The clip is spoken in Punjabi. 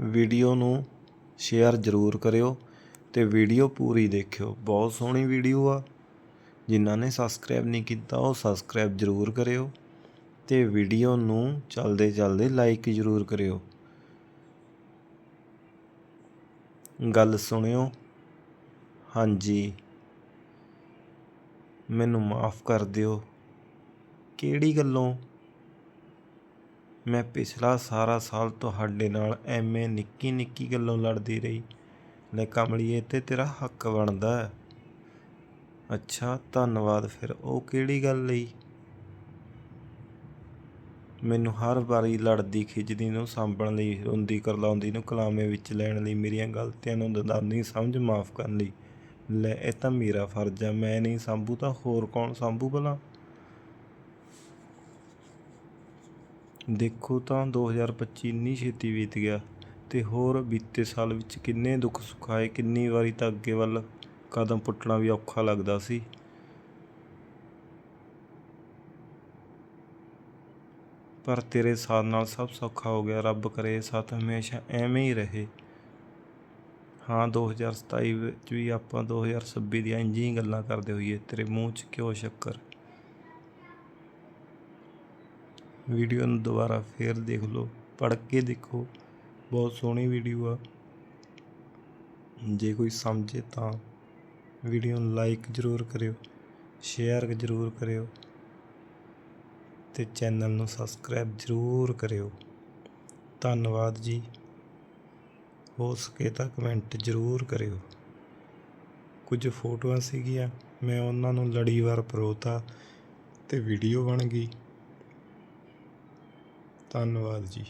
ਵੀਡੀਓ ਨੂੰ ਸ਼ੇਅਰ ਜ਼ਰੂਰ ਕਰਿਓ ਤੇ ਵੀਡੀਓ ਪੂਰੀ ਦੇਖਿਓ। ਬਹੁਤ ਸੋਹਣੀ ਵੀਡੀਓ ਆ। ਜਿਨ੍ਹਾਂ ਨੇ ਸਬਸਕ੍ਰਾਈਬ ਨਹੀਂ ਕੀਤਾ, ਉਹ ਸਬਸਕ੍ਰਾਈਬ ਜ਼ਰੂਰ ਕਰਿਓ ਤੇ ਵੀਡੀਓ ਨੂੰ ਚਲਦੇ ਚਲਦੇ ਲਾਈਕ ਜ਼ਰੂਰ ਕਰਿਓ। ਗੱਲ ਸੁਣਿਓ। ਹਾਂਜੀ। ਮੈਨੂੰ ਮਾਫ ਕਰ ਦਿਓ। ਕਿਹੜੀ ਗੱਲੋਂ? ਮੈਂ ਪਿਛਲਾ ਸਾਰਾ ਸਾਲ ਤੁਹਾਡੇ ਨਾਲ ਐਵੇਂ ਨਿੱਕੀ ਨਿੱਕੀ ਗੱਲੋਂ ਲੜਦੀ ਰਹੀ। ਲੈ ਕਮਲੀਏ ਤੇ ਤੇਰਾ ਹੱਕ ਬਣਦਾ ਹੈ। ਅੱਛਾ, ਧੰਨਵਾਦ ਫਿਰ। ਉਹ ਕਿਹੜੀ ਗੱਲ ਲਈ? ਮੈਨੂੰ ਹਰ ਵਾਰੀ ਲੜਦੀ ਖਿੱਚਦੀ ਨੂੰ, ਸਾਂਭਣ ਲਈ, ਰੋਂਦੀ ਕਰਲਾਉਂਦੀ ਨੂੰ, ਕਲਾਮੇ ਵਿੱਚ ਲੈਣ ਲਈ, ਮੇਰੀਆਂ ਗਲਤੀਆਂ ਨੂੰ ਦਦਾਨੀ ਸਮਝ, ਮਾਫ ਕਰਨ ਲਈ। ਲੈ, ਇਹ ਤਾਂ ਮੇਰਾ ਫਰਜ਼ ਆ। ਮੈਂ ਨਹੀਂ ਸੰਭੂ ਤਾਂ ਹੋਰ ਕੌਣ ਸੰਭੂ ਭਲਾ? ਦੇਖੋ ਤਾਂ 2025 ਇੰਨੀ ਛੇਤੀ ਬੀਤ ਗਿਆ ਅਤੇ ਹੋਰ ਬੀਤੇ ਸਾਲ ਵਿੱਚ ਕਿੰਨੇ ਦੁੱਖ ਸੁੱਖ ਆਏ, ਕਿੰਨੀ ਵਾਰੀ ਤਾਂ ਅੱਗੇ ਵੱਲ ਕਦਮ ਪੁੱਟਣਾ ਵੀ ਔਖਾ ਲੱਗਦਾ ਸੀ। ਪਰ ਤੇਰੇ ਸਾਥ ਨਾਲ ਸਭ ਸੌਖਾ ਹੋ ਗਿਆ, ਰੱਬ ਕਰੇ ਸਾਥ ਹਮੇਸ਼ਾ ਐਵੇਂ ਹੀ ਰਹੇ। ਹਾਂ 2027 ਵਿੱਚ ਵੀ ਆਪਾਂ 2026 ਦੀਆਂ ਇੰਝ ਹੀ ਗੱਲਾਂ ਕਰਦੇ ਹੋਈਏ, ਤੇਰੇ ਮੂੰਹ 'ਚ ਕਿਉਂ ਸ਼ੱਕਰ? ਵੀਡੀਓ ਨੂੰ ਦੁਬਾਰਾ ਫੇਰ ਦੇਖ ਲਓ, ਪੜ੍ਹ ਕੇ ਦੇਖੋ। ਬਹੁਤ ਸੋਹਣੀ ਵੀਡੀਓ ਆ। ਜੇ ਕੋਈ ਸਮਝੇ ਤਾਂ ਵੀਡੀਓ ਨੂੰ ਲਾਈਕ ਜ਼ਰੂਰ ਕਰਿਓ, ਸ਼ੇਅਰ ਜ਼ਰੂਰ ਕਰਿਓ ਤੇ ਚੈਨਲ ਨੂੰ ਸਬਸਕ੍ਰਾਈਬ ਜ਼ਰੂਰ ਕਰਿਓ। ਧੰਨਵਾਦ ਜੀ। ਹੋ ਸਕੇ ਤਾਂ ਕਮੈਂਟ ਜ਼ਰੂਰ ਕਰਿਓ। ਕੁਝ ਫੋਟੋਆਂ ਸੀਗੀਆਂ, ਮੈਂ ਉਹਨਾਂ ਨੂੰ ਲੜੀਵਾਰ ਪਰੋਤਾ ਤੇ ਵੀਡੀਓ ਬਣ ਗਈ। ਧੰਨਵਾਦ ਜੀ।